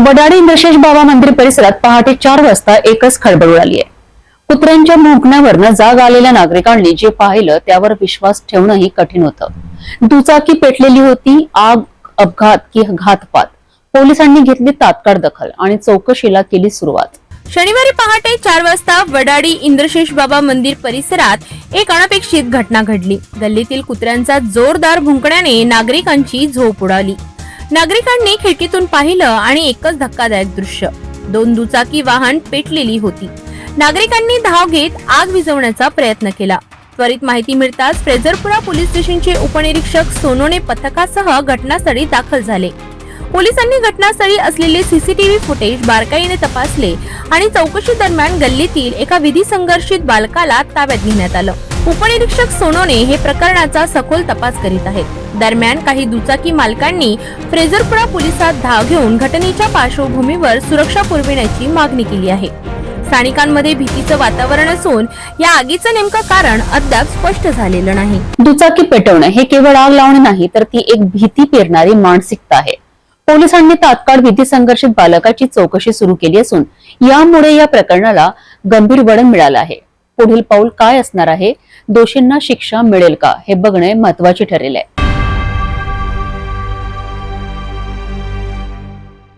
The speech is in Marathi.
वडाडी इंद्रशेष बाबा मंदिर परिसरात पहाटे चार वाजता एकच खळबळ उडाली आहे कुत्र्यांच्या भुंकण्यावरनं जाग आलेल्या नागरिकांनी जे पाहिलं त्यावर विश्वास ठेवणंही कठीण होतं. दुचाकी पेटलेली होती आग अपघात की घातपात. पोलिसांनी घेतली तात्काळ दखल आणि चौकशीला केली सुरुवात. शनिवारी पहाटे चार वाजता वडाडी इंद्रशेष बाबा मंदिर परिसरात एक अनपेक्षित घटना घडली. गल्लीतील कुत्र्यांचा जोरदार भुंकण्याने नागरिकांची झोप उडाली. नागरिकांनी खिडकीतून पाहिलं आणि एकच धक्कादायक दृश्य. दोन दुचाकी वाहन पेटलेली होती. नागरिकांनी धाव घेत आग विझवण्याचा प्रयत्न केला. त्वरित माहिती मिळताच फ्रेझरपुरा पोलीस स्टेशनचे उपनिरीक्षक सोनोने पथकासह घटनास्थळी दाखल झाले. पोलिसांनी घटनास्थळी असलेले सीसीटीव्ही फुटेज बारकाईने तपासले आणि चौकशी दरम्यान गल्लीतील एका विधी संघर्षित बालकाला ताब्यात घेण्यात आलं. उपनिरीक्षक सोनोने हे प्रकरणाचा सखोल तपास करीत आहेत. दरम्यान काही दुचाकी मालकांनी फ्रेझरपुरा पोलिसात धाव घेऊन घटनेच्या पार्श्वभूमीवर सुरक्षा पुरविण्याची मागणी केली आहे. स्थानिकांमध्ये भीतीचं वातावरण असून या आगीचं नेमकं कारण अद्याप स्पष्ट झालेलं नाही. दुचाकी पेटवणं हे केवळ आग लावणं नाही तर ती एक भीती पेरणारी मानसिकता आहे. पोलिसांनी तात्काळ भीती संघर्षित बालकाची चौकशी सुरू केली असून यामुळे या प्रकरणाला गंभीर वळण मिळालं आहे. पुढील पाऊल काय असणार आहे? दोषींना शिक्षा मिळेल का? हे बघणे महत्त्वाचे ठरेल आहे.